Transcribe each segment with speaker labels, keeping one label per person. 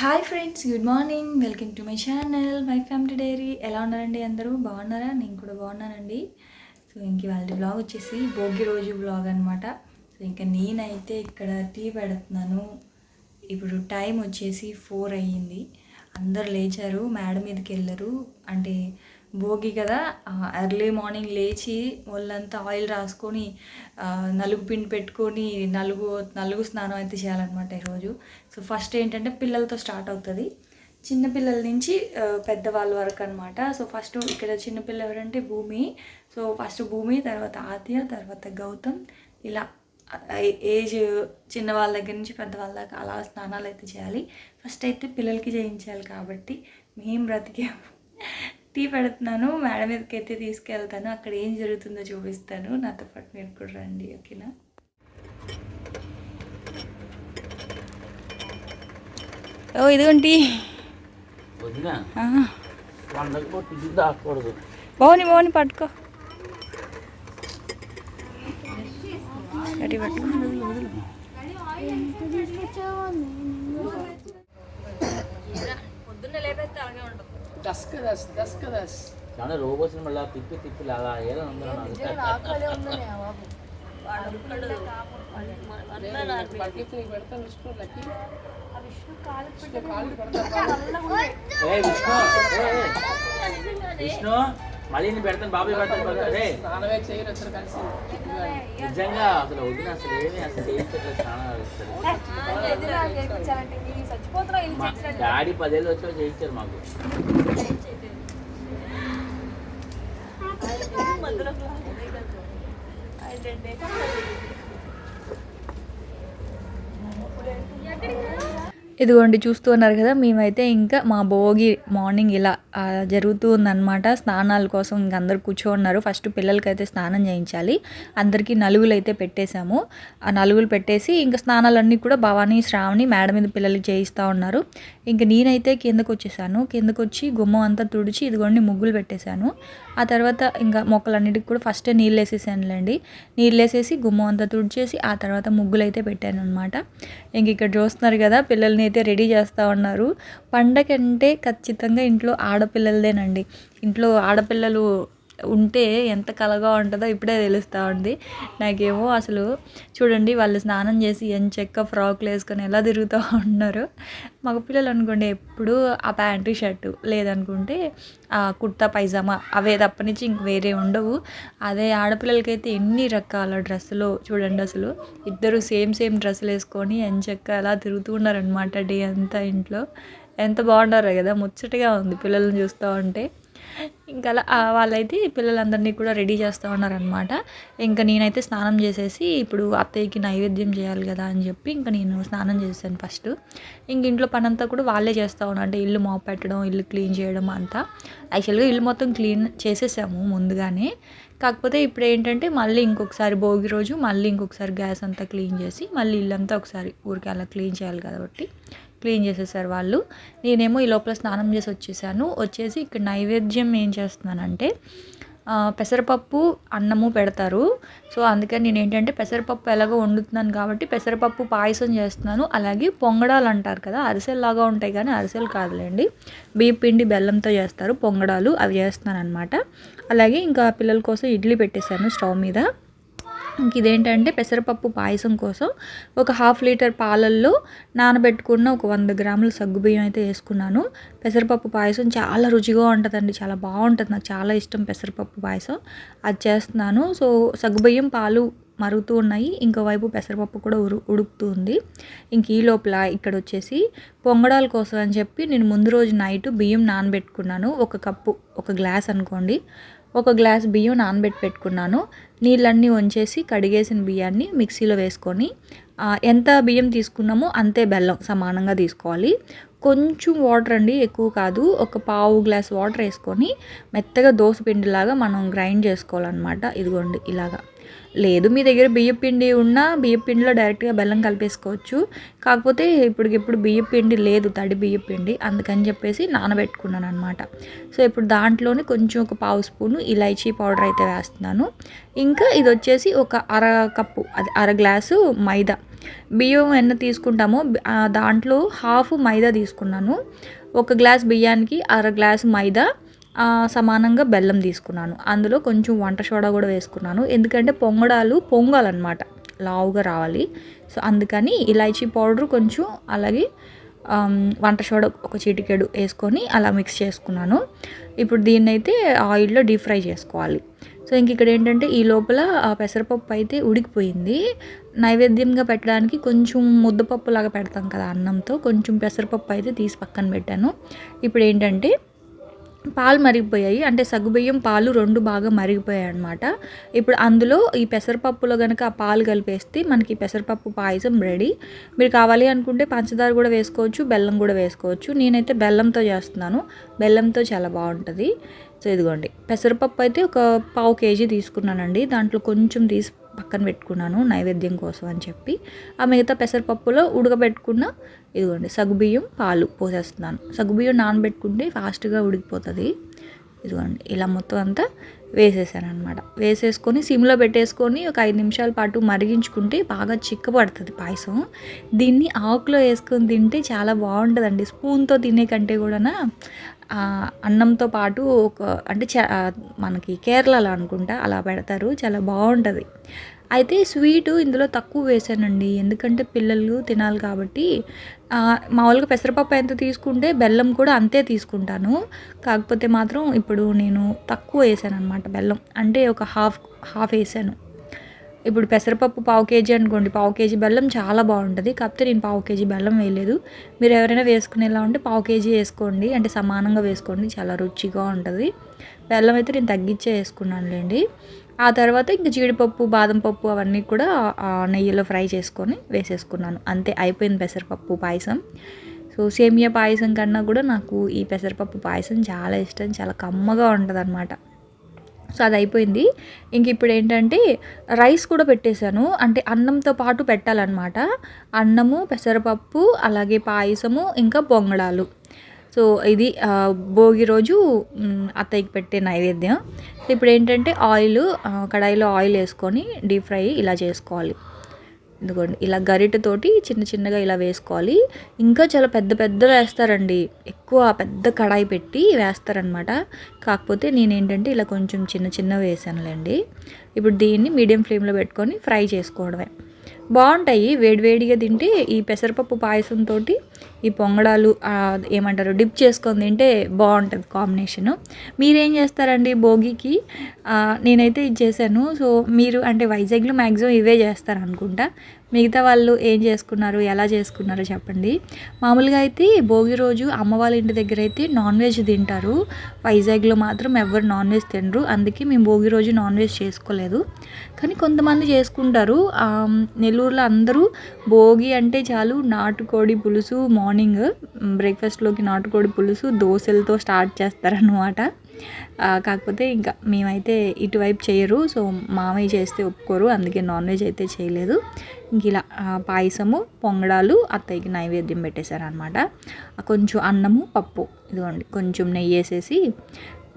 Speaker 1: Hi friends good morning welcome to my channel my family diary ఎలా ఉన్నారండి అందరూ? బాగున్నారా? నేను కూడా బాగున్నానండి. సో ఇంక వాళ్ళ బ్లాగ్ వచ్చేసి భోగి రోజు బ్లాగ్ అనమాట సో ఇంకా నేనైతే ఇక్కడ టీ పెడుతున్నాను. ఇప్పుడు టైం వచ్చేసి ఫోర్ అయ్యింది. అందరు లేచారు మేడం మీదకి వెళ్ళరు. అంటే భోగి కదా ఎర్లీ మార్నింగ్ లేచి వాళ్ళంతా ఆయిల్ రాసుకొని నలుగు పిండి పెట్టుకొని నలుగు నలుగు స్నానం అయితే చేయాలన్నమాట ఈరోజు. సో ఫస్ట్ ఏంటంటే పిల్లలతో స్టార్ట్ అవుతుంది. చిన్నపిల్లల నుంచి పెద్దవాళ్ళ వరకు అనమాట సో ఫస్ట్ ఇక్కడ చిన్నపిల్ల ఎవరంటే భూమి. సో ఫస్ట్ భూమి తర్వాత ఆద్య తర్వాత గౌతమ్. ఇలా ఏజ్ చిన్న వాళ్ళ దగ్గర నుంచి పెద్దవాళ్ళ దాకా అలా స్నానాలు అయితే చేయాలి. ఫస్ట్ అయితే పిల్లలకి చేయించాలి కాబట్టి మేము బ్రతికాము. టీ పెడుతున్నాను మేడం మీదకి అయితే తీసుకెళ్తాను అక్కడ ఏం జరుగుతుందో చూపిస్తాను. నాతో పాటు మీరు కూడా రండి ఓకేనా? ఓ ఇదిగోండి. బాగుని బాగుని పట్టుకో. పట్టుకో. ఉంటుంది
Speaker 2: డస్క్ దస్ డస్క్ దస్.
Speaker 3: చాలా రోబోస్ మళ్ళీ తిప్పి తిప్పి అలా ఏదో ఉందో నాకు
Speaker 2: బకెట్ నీకు పెడతాను విష్ణు లక్కీ. విష్ణు
Speaker 3: మళ్ళీ నేను పెడతాను బాబాయ్ పెడతాను. రే
Speaker 2: స్నానమే చేయరు ఇద్దరు కలిసి.
Speaker 3: నిజంగా అసలు వదిన అసలు ఏమి అసలు చేయించట్లేదు అసలు మా డాడీ పదేళ్ళు వచ్చా చేయించారు మాకు.
Speaker 1: ఇదిగోండి చూస్తూ ఉన్నారు కదా మేమైతే ఇంకా మా భోగి మార్నింగ్ ఇలా జరుగుతూ ఉందన్నమాట. స్నానాల కోసం ఇంక అందరు కూర్చోన్నారు. ఫస్ట్ పిల్లలకైతే స్నానం చేయించాలి. అందరికీ నలుగులు అయితే పెట్టేశాము. ఆ నలుగులు పెట్టేసి ఇంకా స్నానాలన్నీ కూడా భవానీ శ్రావణి మేడ మీద పిల్లలు చేయిస్తూ ఉన్నారు. ఇంక నేనైతే కిందకు వచ్చేసాను. కిందకు వచ్చి గుమ్మం అంతా తుడిచి ఇదిగోండి ముగ్గులు పెట్టేశాను. ఆ తర్వాత ఇంకా మొక్కలన్నిటికి కూడా ఫస్టే నీళ్ళు వేసేసానులేండి నీళ్ళు వేసేసి గుమ్మం అంతా తుడిచేసి ఆ తర్వాత ముగ్గులు అయితే పెట్టాను అనమాట ఇంక ఇక్కడ చూస్తున్నారు కదా పిల్లల్ని అయితే రెడీ చేస్తూ ఉన్నారు. పండగ అంటే ఖచ్చితంగా ఇంట్లో ఆడపిల్లలదేనండి. ఇంట్లో ఆడపిల్లలు ఉంటే ఎంత కలగా ఉంటుందో ఇప్పుడే తెలుస్తూ ఉంది. నాకేమో అసలు చూడండి వాళ్ళు స్నానం చేసి ఎంచెక్క ఫ్రాక్లు వేసుకొని ఎలా తిరుగుతూ ఉన్నారు. మగ పిల్లలు అనుకోండి ఎప్పుడు ఆ ప్యాంటు షర్టు లేదనుకుంటే ఆ కుర్తా పైజామా అవే తప్పనుంచి ఇంక వేరే ఉండవు. అదే ఆడపిల్లలకైతే ఎన్ని రకాల డ్రెస్సులు చూడండి అసలు ఇద్దరు సేమ్ సేమ్ డ్రెస్సులు వేసుకొని ఎంచెక్క అలా తిరుగుతూ ఉన్నారనమాట డే అంతా ఇంట్లో. ఎంత బాగున్నారో కదా ముచ్చటగా ఉంది పిల్లల్ని చూస్తూ ఉంటే. ఇంకా అలా వాళ్ళైతే పిల్లలందరినీ కూడా రెడీ చేస్తూ ఉన్నారనమాట ఇంకా నేనైతే స్నానం చేసేసి ఇప్పుడు అత్తయ్యకి నైవేద్యం చేయాలి కదా అని చెప్పి ఇంకా నేను స్నానం చేశాను ఫస్ట్. ఇంక ఇంట్లో పని అంతా కూడా వాళ్ళే చేస్తూ ఉన్నారు. అంటే ఇల్లు మాప్ పెట్టడం ఇల్లు క్లీన్ చేయడం అంతా. యాక్చువల్గా ఇల్లు మొత్తం క్లీన్ చేసేసాము ముందుగానే. కాకపోతే ఇప్పుడు ఏంటంటే మళ్ళీ ఇంకొకసారి భోగి రోజు మళ్ళీ ఇంకొకసారి గ్యాస్ అంతా క్లీన్ చేసి మళ్ళీ ఇల్లంతా ఒకసారి ఊరికి అలా క్లీన్ చేయాలి కాబట్టి క్లీన్ చేసేసారు వాళ్ళు. నేనేమో ఈ లోపల స్నానం చేసి వచ్చేసాను. వచ్చేసి ఇక్కడ నైవేద్యం ఏం చేస్తున్నానంటే పెసరపప్పు అన్నము పెడతారు. సో అందుకని నేను ఏంటంటే పెసరపప్పు ఎలాగో వండుతున్నాను కాబట్టి పెసరపప్పు పాయసం చేస్తున్నాను. అలాగే పొంగడాలు అంటారు కదా అరిసెలు లాగా ఉంటాయి కానీ అరిసెలు కాదులేండి. బియ్య పిండి బెల్లంతో చేస్తారు పొంగడాలు అవి చేస్తున్నాను అనమాట అలాగే ఇంకా పిల్లల కోసం ఇడ్లీ పెట్టేశాను స్టవ్ మీద. ఇదేంటంటే పెసరపప్పు పాయసం కోసం ఒక హాఫ్ లీటర్ పాలల్లో నానబెట్టుకున్న ఒక వంద గ్రాముల సగ్గుబియ్యం అయితే వేసుకున్నాను. పెసరపప్పు పాయసం చాలా రుచిగా ఉంటుందండి చాలా బాగుంటుంది. నాకు చాలా ఇష్టం పెసరపప్పు పాయసం. అది చేస్తున్నాను. సో సగ్గుబియ్యం పాలు మరుగుతూ ఉన్నాయి. ఇంకో వైపు పెసరపప్పు కూడా ఉరు ఉడుకుతూ ఉంది. ఇంక ఈ లోపల ఇక్కడ వచ్చేసి పొంగడాల కోసం అని చెప్పి నేను ముందు రోజు నైట్ బియ్యం నానబెట్టుకున్నాను. ఒక కప్పు ఒక గ్లాస్ అనుకోండి. ఒక గ్లాస్ బియ్యం నానబెట్టి పెట్టుకున్నాను. నీళ్ళన్నీ వంచేసి కడిగేసిన బియ్యాన్ని మిక్సీలో వేసుకొని ఎంత బియ్యం తీసుకున్నామో అంతే బెల్లం సమానంగా తీసుకోవాలి. కొంచెం వాటర్ అండి ఎక్కువ కాదు. ఒక పావు గ్లాస్ వాటర్ వేసుకొని మెత్తగా దోశ పిండిలాగా మనం గ్రైండ్ చేసుకోవాలన్నమాట. ఇదిగోండి ఇలాగా. లేదు. మీ దగ్గర బియ్యపిండి ఉన్నా బియ్యం పిండిలో డైరెక్ట్గా బెల్లం కలిపేసుకోవచ్చు. కాకపోతే ఇప్పటికిప్పుడు బియ్యం పిండి లేదు తడి బియ్యపిండి అందుకని చెప్పేసి నానబెట్టుకున్నాను అనమాట సో ఇప్పుడు దాంట్లోనే కొంచెం ఒక పావు స్పూను ఇలైచీ పౌడర్ అయితే వేస్తున్నాను. ఇంకా ఇది వచ్చేసి ఒక అర కప్పు అది అర గ్లాసు మైదా. బియ్యం ఎన్న తీసుకుంటామో దాంట్లో హాఫ్ మైదా తీసుకున్నాను. ఒక గ్లాస్ బియ్యానికి అర గ్లాస్ మైదా. సమానంగా బెల్లం తీసుకున్నాను. అందులో కొంచెం వంట సోడా కూడా వేసుకున్నాను. ఎందుకంటే పొంగడాలు పొంగాలన్నమాట. లావుగా రావాలి. సో అందుకని ఇలాచీ పౌడర్ కొంచెం అలాగే వంట సోడా ఒక చిటికెడు వేసుకొని అలా మిక్స్ చేసుకున్నాను. ఇప్పుడు దీన్ని అయితే ఆయిల్లో డీప్ ఫ్రై చేసుకోవాలి. సో ఇంక ఇక్కడ ఏంటంటే ఈ లోపల పెసరపప్పు అయితే ఉడికిపోయింది. నైవేద్యంగా పెట్టడానికి కొంచెం ముద్దపప్పు లాగా పెడతాం కదా అన్నంతో. కొంచెం పెసరపప్పు అయితే తీసి పక్కన పెట్టాను. ఇప్పుడు ఏంటంటే పాలు మరిగిపోయాయి. అంటే సగ్గుబియ్యం పాలు రెండు బాగా మరిగిపోయాయి అనమాట ఇప్పుడు అందులో ఈ పెసరపప్పులో కనుక ఆ పాలు కలిపేస్తే మనకి పెసరపప్పు పాయసం రెడీ. మీరు కావాలి అనుకుంటే పంచదార కూడా వేసుకోవచ్చు బెల్లం కూడా వేసుకోవచ్చు. నేనైతే బెల్లంతో చేస్తున్నాను. బెల్లంతో చాలా బాగుంటుంది. సో ఇదిగోండి. పెసరపప్పు అయితే ఒక పావు కేజీ తీసుకున్నానండి. దాంట్లో కొంచెం తీసి పక్కన పెట్టుకున్నాను నైవేద్యం కోసం అని చెప్పి. ఆ మిగతా పెసరపప్పులో ఉడకబెట్టుకున్న ఇదిగోండి సగ్గుబియ్యం పాలు పోసేస్తున్నాను. సగ్గుబియ్యం నానబెట్టుకుంటే ఫాస్ట్గా ఉడికిపోతుంది. ఇదిగోండి ఇలా మొత్తం అంతా వేసేసాను అనమాట వేసేసుకొని సిమ్లో పెట్టేసుకొని ఒక ఐదు నిమిషాల పాటు మరిగించుకుంటే బాగా చిక్కబడుతుంది పాయసం. దీన్ని ఆకులో వేసుకొని తింటే చాలా బాగుంటుందండి. స్పూన్తో తినే కంటే కూడా అన్నంతో పాటు ఒక అంటే చ మనకి కేరళలో అనుకుంటా అలా పెడతారు. చాలా బాగుంటుంది. అయితే స్వీటు ఇందులో తక్కువ వేసానండి. ఎందుకంటే పిల్లలు తినాలి కాబట్టి మామూలుగా పెసరపప్పు ఎంత తీసుకుంటే బెల్లం కూడా అంతే తీసుకుంటాను. కాకపోతే మాత్రం ఇప్పుడు నేను తక్కువ వేసాను అనమాట బెల్లం. అంటే ఒక హాఫ్ హాఫ్ వేసాను. ఇప్పుడు పెసరపప్పు పావు కేజీ అనుకోండి పావు కేజీ బెల్లం చాలా బాగుంటుంది. కాకపోతే నేను పావు కేజీ బెల్లం వేయలేదు. మీరు ఎవరైనా వేసుకునేలా ఉంటే పావు కేజీ వేసుకోండి. అంటే సమానంగా వేసుకోండి. చాలా రుచిగా ఉంటుంది. బెల్లం అయితే నేను తగ్గించే వేసుకున్నానులేండి. ఆ తర్వాత ఇంక జీడిపప్పు బాదం పప్పు అవన్నీ కూడా నెయ్యిలో ఫ్రై చేసుకొని వేసేసుకున్నాను. అంతే అయిపోయింది పెసరపప్పు పాయసం. సో సేమియా పాయసం కన్నా కూడా నాకు ఈ పెసరపప్పు పాయసం చాలా ఇష్టం చాలా కమ్మగా ఉంటుంది సో అది అయిపోయింది. ఇంక ఇప్పుడు ఏంటంటే రైస్ కూడా పెట్టేశాను. అంటే అన్నంతో పాటు పెట్టాలన్నమాట. అన్నము పెసరపప్పు అలాగే పాయసము ఇంకా పొంగడాలు సో ఇది భోగి రోజు అత్తయ్యకి పెట్టే నైవేద్యం. ఇప్పుడు ఏంటంటే ఆయిల్ కడాయిలో ఆయిల్ వేసుకొని డీప్ ఫ్రై ఇలా చేసుకోవాలి. ఎందుకంటే ఇలా గరిటతోటి చిన్న చిన్నగా ఇలా వేసుకోవాలి. ఇంకా చాలా పెద్ద పెద్ద వేస్తారండి. ఎక్కువ పెద్ద కడాయి పెట్టి వేస్తారనమాట. కాకపోతే నేను ఏంటంటే ఇలా కొంచెం చిన్న చిన్న వేసానులేండి. ఇప్పుడు దీన్ని మీడియం ఫ్లేమ్లో పెట్టుకొని ఫ్రై చేసుకోవడమే. బాగుంటాయి వేడివేడిగా తింటే ఈ పెసరపప్పు పాయసంతో ఈ పొంగడాలు ఏమంటారు డిప్ చేసుకొని తింటే బాగుంటుంది కాంబినేషను. మీరేం చేస్తారండి భోగికి? నేనైతే ఇది చేశాను. సో మీరు అంటే వైజాగ్లో మ్యాక్సిమం ఇవే చేస్తారు అనుకుంటా మిగతా వాళ్ళు ఏం చేసుకున్నారు ఎలా చేసుకున్నారో చెప్పండి. మామూలుగా అయితే భోగి రోజు అమ్మ వాళ్ళ ఇంటి దగ్గర అయితే నాన్ వెజ్ తింటారు. వైజాగ్లో మాత్రం ఎవరు నాన్ వెజ్ తినరు. అందుకే మేము భోగి రోజు నాన్ వెజ్ చేసుకోలేదు. కానీ కొంతమంది చేసుకుంటారు. నెల్లూరులో అందరూ భోగి అంటే చాలు నాటుకోడి పులుసు మార్నింగ్ బ్రేక్ఫాస్ట్లోకి నాటుకోడి పులుసు దోశలతో స్టార్ట్ చేస్తారనమాట కాకపోతే ఇంకా మేమైతే ఇటువైపు చేయరు. సో మామయ్య చేస్తే ఒప్పుకోరు. అందుకే నాన్ వెజ్ అయితే చేయలేదు. ఇంక ఇలా పాయసము పొంగడాలు అత్తయ్యకి నైవేద్యం పెట్టేశారనమాట కొంచెం అన్నము పప్పు ఇదిగోండి. కొంచెం నెయ్యి వేసేసి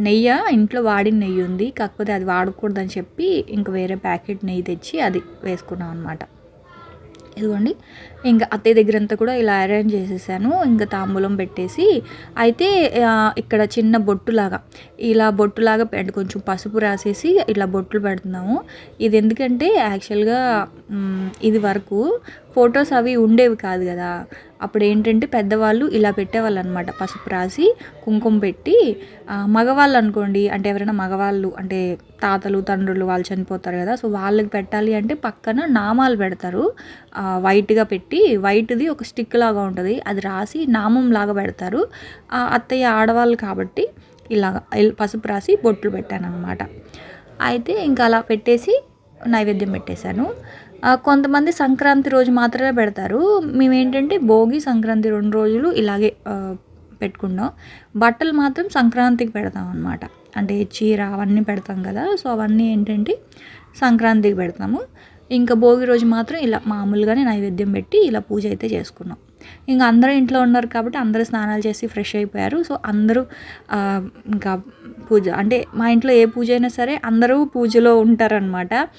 Speaker 1: నెయ్యి? ఇంట్లో వాడిన నెయ్యి ఉంది. కాకపోతే అది వాడకూడదని చెప్పి ఇంక వేరే ప్యాకెట్ నెయ్యి తెచ్చి అది వేసుకున్నాం అనమాట ఇదిగోండి ఇంకా అత్తయ్య దగ్గర అంతా కూడా ఇలా అరేంజ్ చేసేసాను ఇంకా తాంబూలం పెట్టేసి అయితే ఇక్కడ చిన్న బొట్టులాగా ఇలా బొట్టులాగా పెట్టి కొంచెం పసుపు రాసేసి ఇలా బొట్లు పెడుతున్నాము. ఇది ఎందుకంటే యాక్చువల్గా ఇది వరకు ఫొటోస్ అవి ఉండేవి కాదు కదా. అప్పుడు ఏంటంటే పెద్దవాళ్ళు ఇలా పెట్టేవాళ్ళు అనమాట పసుపు రాసి కుంకుమ పెట్టి మగవాళ్ళు అనుకోండి అంటే ఎవరైనా మగవాళ్ళు అంటే తాతలు తండ్రులు వాళ్ళు చనిపోతారు కదా సో వాళ్ళకి పెట్టాలి అంటే పక్కన నామాలు పెడతారు. వైట్గా పెట్టి వైట్ది ఒక స్టిక్ లాగా ఉంటుంది. అది రాసి నామం లాగా పెడతారు. అత్తయ్య ఆడవాళ్ళు కాబట్టి ఇలాగ పసుపు రాసి బొట్లు పెట్టాను అనమాట అయితే ఇంకా అలా పెట్టేసి నైవేద్యం పెట్టేశాను. కొంతమంది సంక్రాంతి రోజు మాత్రమే పెడతారు. మేమేంటంటే భోగి సంక్రాంతి రెండు రోజులు ఇలాగే పెట్టుకున్నాం. బట్టలు మాత్రం సంక్రాంతికి పెడతాం అనమాట అంటే చీర అవన్నీ పెడతాం కదా సో అవన్నీ ఏంటంటే సంక్రాంతికి పెడతాము. ఇంకా భోగి రోజు మాత్రం ఇలా మామూలుగానే నైవేద్యం పెట్టి ఇలా పూజ అయితే చేసుకున్నాం. ఇంకా అందరూ ఇంట్లో ఉన్నారు కాబట్టి అందరూ స్నానాలు చేసి ఫ్రెష్ అయిపోయారు. సో అందరూ ఇంకా పూజ అంటే మా ఇంట్లో ఏ పూజ అయినా సరే అందరూ పూజలో ఉంటారనమాట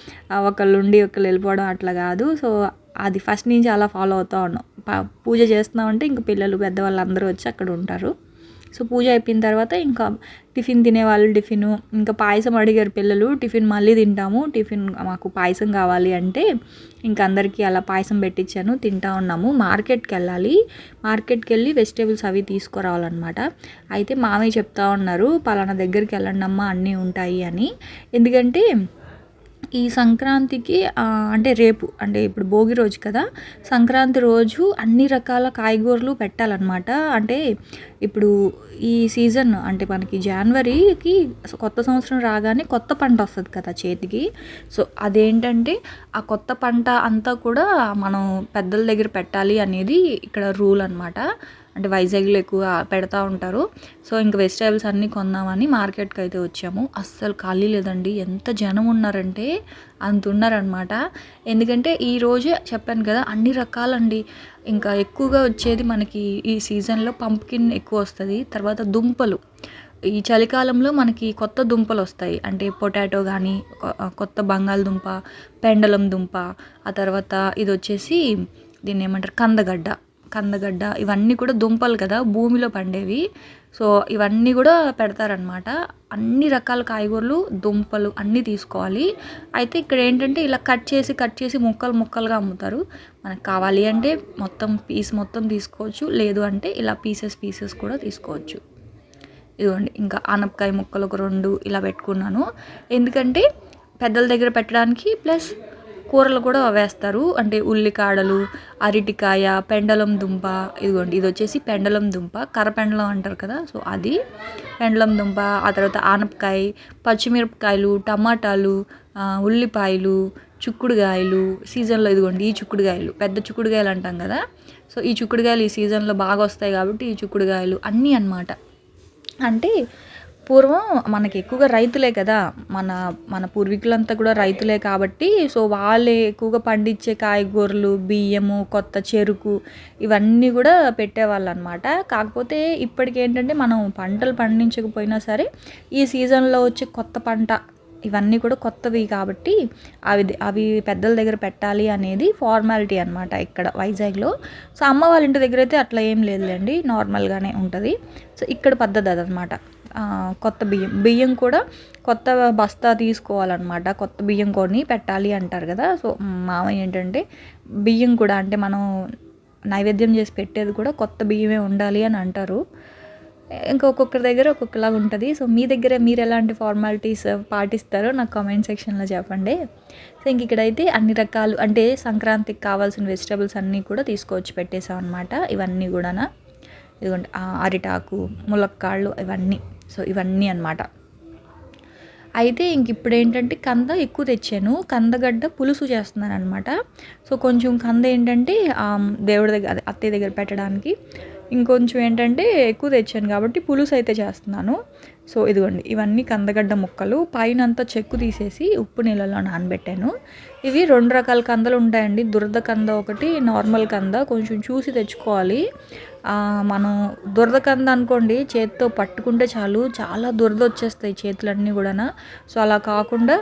Speaker 1: ఒకళ్ళు ఉండి ఒకళ్ళు వెళ్ళిపోవడం అట్లా కాదు. సో అది ఫస్ట్ నుంచి అలా ఫాలో అవుతూ ఉన్నాం. ప- పూజ చేస్తున్నామంటే ఇంకా పిల్లలు పెద్దవాళ్ళు అందరూ వచ్చి అక్కడ ఉంటారు. సో పూజ అయిపోయిన తర్వాత ఇంకా టిఫిన్ తినేవాళ్ళు టిఫిన్ ఇంకా పాయసం అడిగారు పిల్లలు టిఫిన్ మళ్ళీ తింటాము టిఫిన్ మాకు పాయసం కావాలి అంటే ఇంకా అందరికీ అలా పాయసం పెట్టించాను తింటా ఉన్నాము. మార్కెట్కి వెళ్ళాలి. మార్కెట్కి వెళ్ళి వెజిటేబుల్స్ అవి తీసుకురావాలన్నమాట. అయితే మామయ్య చెప్తా ఉన్నారు పలానా దగ్గరికి వెళ్ళండి అమ్మా అన్నీ ఉంటాయి అని. ఎందుకంటే ఈ సంక్రాంతికి అంటే రేపు అంటే ఇప్పుడు భోగి రోజు కదా సంక్రాంతి రోజు అన్ని రకాల కాయగూరలు పెట్టాలన్నమాట. అంటే ఇప్పుడు ఈ సీజన్ అంటే మనకి జనవరికి కొత్త సంవత్సరం రాగానే కొత్త పంట వస్తుంది కదా చేతికి. సో అదేంటంటే ఆ కొత్త పంట అంతా కూడా మనం పెద్దల దగ్గర పెట్టాలి అనేది ఇక్కడ రూల్ అనమాట అంటే వైజాగ్లో ఎక్కువ పెడతా ఉంటారు. సో ఇంకా వెజిటేబుల్స్ అన్నీ కొందామని మార్కెట్కి అయితే వచ్చాము. అస్సలు ఖాళీ లేదండి. ఎంత జనం ఉన్నారంటే అంత ఉన్నారనమాట ఎందుకంటే ఈరోజే చెప్పాను కదా అన్ని రకాలండి. ఇంకా ఎక్కువగా వచ్చేది మనకి ఈ సీజన్లో పంప్కిన్ ఎక్కువ వస్తుంది. తర్వాత దుంపలు. ఈ చలికాలంలో మనకి కొత్త దుంపలు వస్తాయి. అంటే పొటాటో కానీ కొత్త బంగాళదుంప పెండలం దుంప ఆ తర్వాత ఇది వచ్చేసి దీన్ని ఏమంటారు కందగడ్డ. కందగడ్డ ఇవన్నీ కూడా దుంపలు కదా భూమిలో పండేవి. సో ఇవన్నీ కూడా పెడతారనమాట అన్ని రకాల కాయగూరలు దుంపలు అన్నీ తీసుకోవాలి. అయితే ఇక్కడ ఏంటంటే ఇలా కట్ చేసి కట్ చేసి ముక్కలు ముక్కలుగా అమ్ముతారు. మనకు కావాలి అంటే మొత్తం పీస్ మొత్తం తీసుకోవచ్చు. లేదు అంటే ఇలా పీసెస్ పీసెస్ కూడా తీసుకోవచ్చు. ఇదిగోండి ఇంకా ఆనపకాయ ముక్కలు ఒక రెండు ఇలా పెట్టుకున్నాను. ఎందుకంటే పెద్దల దగ్గర పెట్టడానికి ప్లస్ కూరలు కూడా వేస్తారు. అంటే ఉల్లికాడలు అరటికాయ పెండలం దుంప ఇదిగోండి ఇది వచ్చేసి పెండలం దుంప కర్రపెండలం అంటారు కదా సో అది పెండలం దుంప ఆ తర్వాత ఆనపకాయ పచ్చిమిరపకాయలు టమాటాలు ఉల్లిపాయలు చిక్కుడుగాయలు సీజన్లో ఇదిగోండి ఈ చిక్కుడుగాయలు పెద్ద చిక్కుడుగాయలు అంటాం కదా సో ఈ చిక్కుడుగాయలు ఈ సీజన్లో బాగా వస్తాయి కాబట్టి ఈ చిక్కుడుగాయలు అన్నీ అన్నమాట. అంటే పూర్వం మనకి ఎక్కువగా రైతులే కదా. మన మన పూర్వీకులంతా కూడా రైతులే కాబట్టి సో వాళ్ళే ఎక్కువగా పండించే కాయగూరలు బియ్యము కొత్త చెరుకు ఇవన్నీ కూడా పెట్టేవాళ్ళు అనమాట కాకపోతే ఇప్పటికి ఏంటంటే మనం పంటలు పండించకపోయినా సరే ఈ సీజన్లో వచ్చే కొత్త పంట ఇవన్నీ కూడా కొత్తవి కాబట్టి అవి అవి పెద్దల దగ్గర పెట్టాలి అనేది ఫార్మాలిటీ అనమాట ఇక్కడ వైజాగ్లో. సో అమ్మ వాళ్ళ ఇంటి దగ్గర అయితే అట్లా ఏం లేదులేండి నార్మల్గానే ఉంటుంది. సో ఇక్కడ పద్ధతి అదనమాట. కొత్త బియ్యం. బియ్యం కూడా కొత్త బస్తా తీసుకోవాలన్నమాట. కొత్త బియ్యం కొని పెట్టాలి అంటారు కదా. సో మామయ్య ఏంటంటే బియ్యం కూడా అంటే మనం నైవేద్యం చేసి పెట్టేది కూడా కొత్త బియ్యమే ఉండాలి అని అంటారు. ఇంకా ఒక్కొక్కరి దగ్గర ఒక్కొక్కలాగా ఉంటుంది. సో మీ దగ్గర మీరు ఎలాంటి ఫార్మాలిటీస్ పాటిస్తారో నాకు కామెంట్ సెక్షన్లో చెప్పండి. సో ఇంక ఇక్కడైతే అన్ని రకాలు అంటే సంక్రాంతికి కావాల్సిన వెజిటబుల్స్ అన్నీ కూడా తీసుకొచ్చి పెట్టేసాం అనమాట ఇవన్నీ కూడా ఇదిగోండి అరిటాకు ములక్కాళ్ళు ఇవన్నీ. సో ఇవన్నీ అన్నమాట. అయితే ఇంక ఇప్పుడు ఏంటంటే కంద ఎక్కువ తెచ్చాను. కందగడ్డ పులుసు చేస్తున్నాను అనమాట సో కొంచెం కంద ఏంటంటే దేవుడి దగ్గర అత్తయ్య దగ్గర పెట్టడానికి. ఇంకొంచెం ఏంటంటే ఎక్కువ తెచ్చాను కాబట్టి పులుసు అయితే చేస్తున్నాను. సో ఇదిగోండి ఇవన్నీ కందగడ్డ ముక్కలు. పైన అంతా చెక్కు తీసేసి ఉప్పు నీళ్ళలో నానబెట్టాను. ఇవి రెండు రకాల కందలు ఉంటాయండి. దురద కంద ఒకటి నార్మల్ కంద. కొంచెం చూసి తెచ్చుకోవాలి. మనం దురద కంద అనుకోండి చేతితో పట్టుకుంటే చాలు. చాలా దురద వచ్చేస్తాయి చేతులన్నీ కూడా సో అలా కాకుండా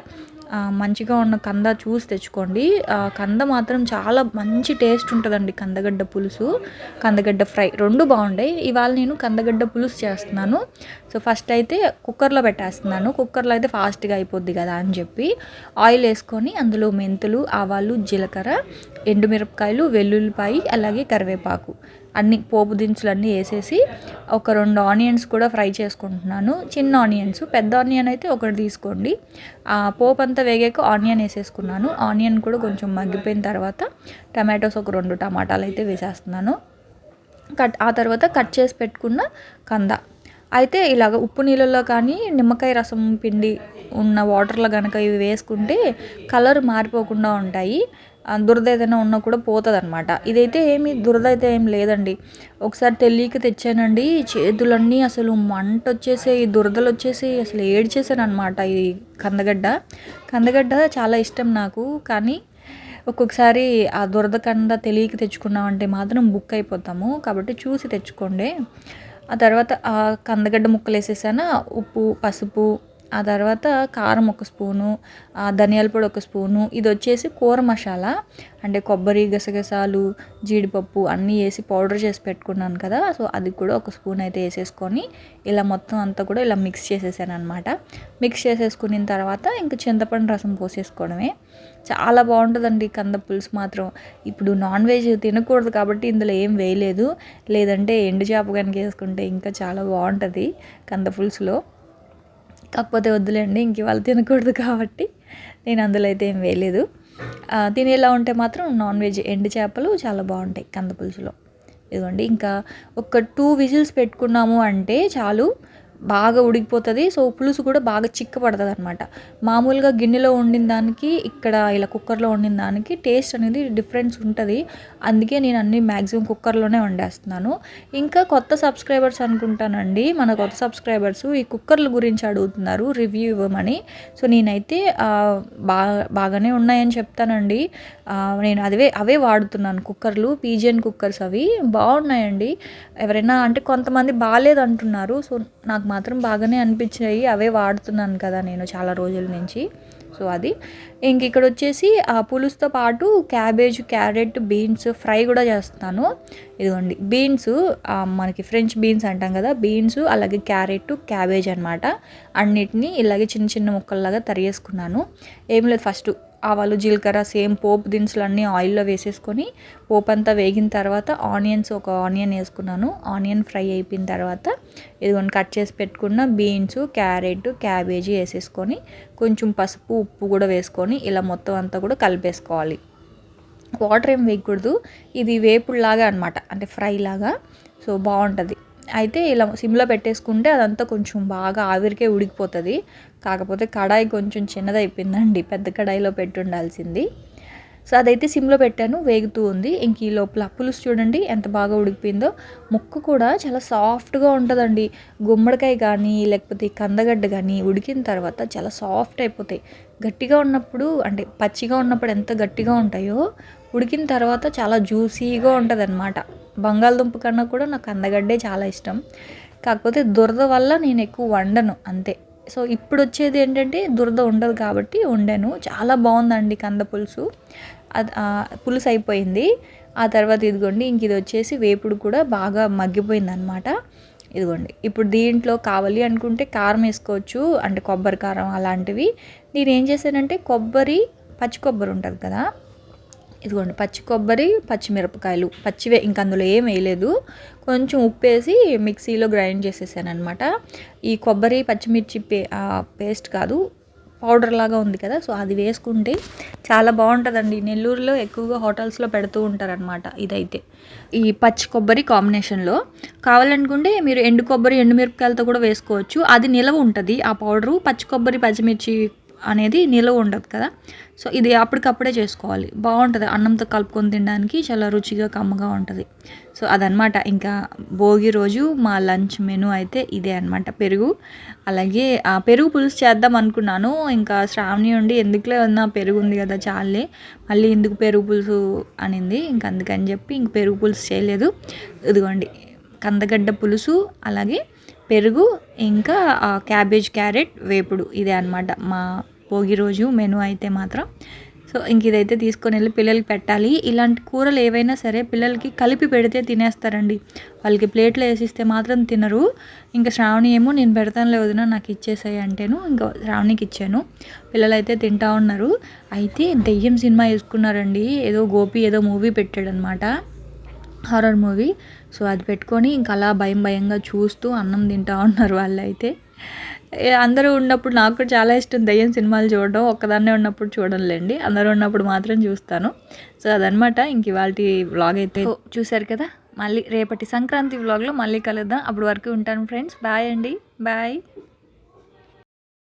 Speaker 1: మంచిగా ఉన్న కంద చూసి తెచ్చుకోండి. ఆ, కంద మాత్రం చాలా మంచి టేస్ట్ ఉంటుందండి కందగడ్డ పులుసు. కందగడ్డ ఫ్రై రెండు బాగుంటాయి. ఇవాళ నేను కందగడ్డ పులుసు చేస్తున్నాను. సో ఫస్ట్ అయితే కుక్కర్లో పెట్టేస్తున్నాను. కుక్కర్లో అయితే ఫాస్ట్గా అయిపోద్ది కదా అని చెప్పి ఆయిల్ వేసుకొని అందులో మెంతులు ఆవాలు జీలకర్ర ఎండుమిరపకాయలు వెల్లుల్లిపాయి అలాగే కరివేపాకు. అన్ని పోపు దినుసులు అన్నీ వేసేసి ఒక రెండు ఆనియన్స్ కూడా ఫ్రై చేసుకుంటున్నాను. చిన్న ఆనియన్స్ పెద్ద ఆనియన్ అయితే ఒకటి తీసుకోండి. ఆ పోపు అంతా వేగాక ఆనియన్ వేసేసుకున్నాను. ఆనియన్ కూడా కొంచెం మగ్గిపోయిన తర్వాత టమాటోస్ ఒక రెండు టమాటాలు అయితే వేసేస్తున్నాను. కట్ ఆ తర్వాత కట్ చేసి పెట్టుకున్న కంద. అయితే ఇలాగ ఉప్పు నీళ్ళల్లో కానీ నిమ్మకాయ రసం పిండి ఉన్న వాటర్లో కనుక ఇవి వేసుకుంటే కలర్ మారిపోకుండా ఉంటాయి. దురద ఏదైనా ఉన్నా కూడా పోతుంది అనమాట ఇదైతే ఏమి దురద అయితే ఏం లేదండి. ఒకసారి తెలియక తెచ్చానండి. చేతులన్నీ అసలు మంట వచ్చేసి దురదలు వచ్చేసి అసలు ఏడ్చేసాను అనమాట ఈ కందగడ్డ. కందగడ్డ చాలా ఇష్టం నాకు కానీ ఒక్కొక్కసారి ఆ దురద కంద తెలియక తెచ్చుకున్నామంటే మాత్రం బుక్ అయిపోతాము. కాబట్టి చూసి తెచ్చుకోండి. ఆ తర్వాత ఆ కందగడ్డ ముక్కలు వేసేసాను ఉప్పు పసుపు ఆ తర్వాత కారం ఒక స్పూను ఆ ధనియాల పొడి ఒక స్పూను ఇది వచ్చేసి కూర మసాలా. అంటే కొబ్బరి గసగసాలు జీడిపప్పు అన్నీ వేసి పౌడర్ చేసి పెట్టుకున్నాను కదా సో అది కూడా ఒక స్పూన్ అయితే వేసేసుకొని ఇలా మొత్తం అంతా కూడా ఇలా మిక్స్ చేసేసాను అనమాట మిక్స్ చేసేసుకున్న తర్వాత ఇంకా చింతపండు రసం పోసేసుకోవడమే. చాలా బాగుంటుందండి కంద పులుసు మాత్రం. ఇప్పుడు నాన్ వెజ్ తినకూడదు కాబట్టి ఇందులో ఏం వేయలేదు. లేదంటే ఎండు చేప కనుక వేసుకుంటే ఇంకా చాలా బాగుంటుంది కంద పులుసులో. కాకపోతే వద్దులేండి ఇంక ఇవాళ తినకూడదు కాబట్టి నేను అందులో అయితే ఏం వేయలేదు. తినేలా ఉంటే మాత్రం నాన్ వెజ్ ఎండు చేపలు చాలా బాగుంటాయి కంద పులుసులో. ఇదిగోండి ఇంకా ఒక టూ విజిల్స్ పెట్టుకున్నాము అంటే చాలు. బాగా ఉడికిపోతుంది. సో పులుసు కూడా బాగా చిక్కపడుతుంది అనమాట మామూలుగా గిన్నెలో వండిన దానికి ఇక్కడ ఇలా కుక్కర్లో వండిన దానికి టేస్ట్ అనేది డిఫరెన్స్ ఉంటుంది. అందుకే నేను అన్ని మ్యాక్సిమం కుక్కర్లోనే వండేస్తున్నాను. ఇంకా కొత్త సబ్స్క్రైబర్స్ అనుకుంటానండి. మన కొత్త సబ్స్క్రైబర్స్ ఈ కుక్కర్ల గురించి అడుగుతున్నారు రివ్యూ ఇవ్వమని. సో నేనైతే బాగా బాగానే ఉన్నాయని చెప్తానండి. నేను అదే అవే వాడుతున్నాను కుక్కర్లు పీజియన్ కుక్కర్స్ అవి. బాగున్నాయండి. ఎవరైనా అంటే కొంతమంది బాగాలేదు అంటున్నారు సో నాకు మాత్రం బాగానే అనిపించాయి. అవే వాడుతున్నాను కదా నేను చాలా రోజుల నుంచి. సో అది. ఇంక ఇక్కడ వచ్చేసి ఆ పులుసుతో పాటు క్యాబేజ్ క్యారెట్ బీన్స్ ఫ్రై కూడా చేస్తాను ఇదిగోండి. బీన్స్ మనకి ఫ్రెంచ్ బీన్స్ అంటాం కదా బీన్స్ అలాగే క్యారెట్ క్యాబేజ్ అనమాట అన్నిటినీ ఇలాగే చిన్న చిన్న ముక్కల్లాగా తరిగేసుకున్నాను. ఏం లేదు ఫస్ట్. ఆవాలు జీలకర్ర సేమ్ పోపు దినుసులు అన్నీ ఆయిల్లో వేసేసుకొని పోపు అంతా వేగిన తర్వాత ఆనియన్స్ ఒక ఆనియన్ వేసుకున్నాను. ఆనియన్ ఫ్రై అయిపోయిన తర్వాత ఇదిగోండి కట్ చేసి పెట్టుకున్న బీన్స్ క్యారెట్ క్యాబేజీ వేసేసుకొని కొంచెం పసుపు ఉప్పు కూడా వేసుకొని ఇలా మొత్తం అంతా కూడా కలిపేసుకోవాలి. వాటర్ ఏం వేయకూడదు. ఇది వేపుడులాగా అనమాట అంటే ఫ్రై లాగా. సో బాగుంటుంది. అయితే ఇలా సిమ్లో పెట్టేసుకుంటే అదంతా కొంచెం బాగా ఆవిరికే ఉడికిపోతుంది. కాకపోతే కడాయి కొంచెం చిన్నదైపోయిందండి. పెద్ద కడాయిలో పెట్టి ఉండాల్సింది సో అదైతే సిమ్లో పెట్టాను. వేగుతూ ఉంది. ఇంక ఈ లోపల పులుసు చూడండి ఎంత బాగా ఉడికిపోయిందో. ముక్క కూడా చాలా సాఫ్ట్గా ఉంటుందండి. గుమ్మడికాయ కానీ లేకపోతే కందగడ్డ కానీ ఉడికిన తర్వాత చాలా సాఫ్ట్ అయిపోతాయి. గట్టిగా ఉన్నప్పుడు అంటే పచ్చిగా ఉన్నప్పుడు ఎంత గట్టిగా ఉంటాయో ఉడికిన తర్వాత చాలా జ్యూసీగా ఉంటుంది అనమాట బంగాళదుంప కన్నా కూడా నాకు కందగడ్డే చాలా ఇష్టం. కాకపోతే దురద వల్ల నేను ఎక్కువ వండను అంతే. సో ఇప్పుడు వచ్చేది ఏంటంటే దురద ఉండదు కాబట్టి వండాను. చాలా బాగుందండి కంద పులుసు. అది పులుసు అయిపోయింది ఆ తర్వాత ఇదిగోండి ఇంక ఇది వచ్చేసి వేపుడు కూడా బాగా మగ్గిపోయింది అనమాట ఇదిగోండి ఇప్పుడు దీంట్లో కావాలి అనుకుంటే కారం వేసుకోవచ్చు అంటే కొబ్బరి కారం అలాంటివి. నేను ఏం చేశానంటే కొబ్బరి పచ్చి కొబ్బరి ఉంటుంది కదా ఇదిగోండి పచ్చి కొబ్బరి పచ్చిమిరపకాయలు పచ్చివే ఇంక అందులో ఏం వేయలేదు. కొంచెం ఉప్పు వేసి మిక్సీలో గ్రైండ్ చేసేసాను అనమాట ఈ కొబ్బరి పచ్చిమిర్చి పే పేస్ట్ కాదు పౌడర్ లాగా ఉంది కదా సో అది వేసుకుంటే చాలా బాగుంటుందండి. నెల్లూరులో ఎక్కువగా హోటల్స్లో పెడుతూ ఉంటారనమాట ఇదైతే. ఈ పచ్చి కొబ్బరి కాంబినేషన్లో కావాలనుకుంటే మీరు ఎండు కొబ్బరి ఎండు మిరపకాయలతో కూడా వేసుకోవచ్చు. అది నిలవ ఉంటుంది ఆ పౌడరు. పచ్చి కొబ్బరి పచ్చిమిర్చి అనేది నిలవ ఉండదు కదా. సో ఇది అప్పటికప్పుడే చేసుకోవాలి. బాగుంటుంది. అన్నంతో కలుపుకొని తినడానికి చాలా రుచిగా కమ్మగా ఉంటుంది. సో అదనమాట ఇంకా భోగి రోజు మా లంచ్ మెనూ అయితే ఇదే అనమాట పెరుగు. అలాగే ఆ పెరుగు పులుసు చేద్దాం అనుకున్నాను. ఇంకా శ్రావణి ఉండి ఎందుకులే ఉన్న పెరుగు ఉంది కదా చాలే. మళ్ళీ ఎందుకు పెరుగు పులుసు అనింది. ఇంక అందుకని చెప్పి ఇంక పెరుగు పులుసు చేయలేదు. ఇదిగోండి. కందగడ్డ పులుసు అలాగే పెరుగు ఇంకా క్యాబేజ్ క్యారెట్ వేపుడు. ఇదే అనమాట మా భోగి రోజు మెను అయితే మాత్రం. సో ఇంక ఇదైతే తీసుకొని వెళ్ళి పిల్లలకి పెట్టాలి. ఇలాంటి కూరలు ఏవైనా సరే పిల్లలకి కలిపి పెడితే తినేస్తారండి. వాళ్ళకి ప్లేట్లో వేసిస్తే మాత్రం తినరు. ఇంకా శ్రావణి ఏమో నేను పెడతానులే వదిన నాకు ఇచ్చేసాయి అంటేను ఇంకా శ్రావణికి ఇచ్చాను. పిల్లలు అయితే తింటా ఉన్నారు. అయితే దెయ్యం సినిమా వేసుకున్నారండి ఏదో గోపి ఏదో మూవీ పెట్టాడనమాట. Horror movie. సో అది పెట్టుకొని ఇంకా అలా భయం భయంగా చూస్తూ అన్నం తింటా ఉన్నారు వాళ్ళు అయితే అందరూ ఉన్నప్పుడు నాకు కూడా చాలా ఇష్టం దయ్యం సినిమాలు చూడడం. ఒక్కదాన్నే ఉన్నప్పుడు చూడంలేండి అందరూ ఉన్నప్పుడు మాత్రం చూస్తాను. సో అదనమాట ఇంక ఇవాళ వ్లాగ్ అయితే. చూశారు కదా? మళ్ళీ రేపటి సంక్రాంతి వ్లాగ్లో మళ్ళీ కలుద్దాం. అప్పటి వరకు ఉంటాను ఫ్రెండ్స్. బాయ్ అండి. బాయ్.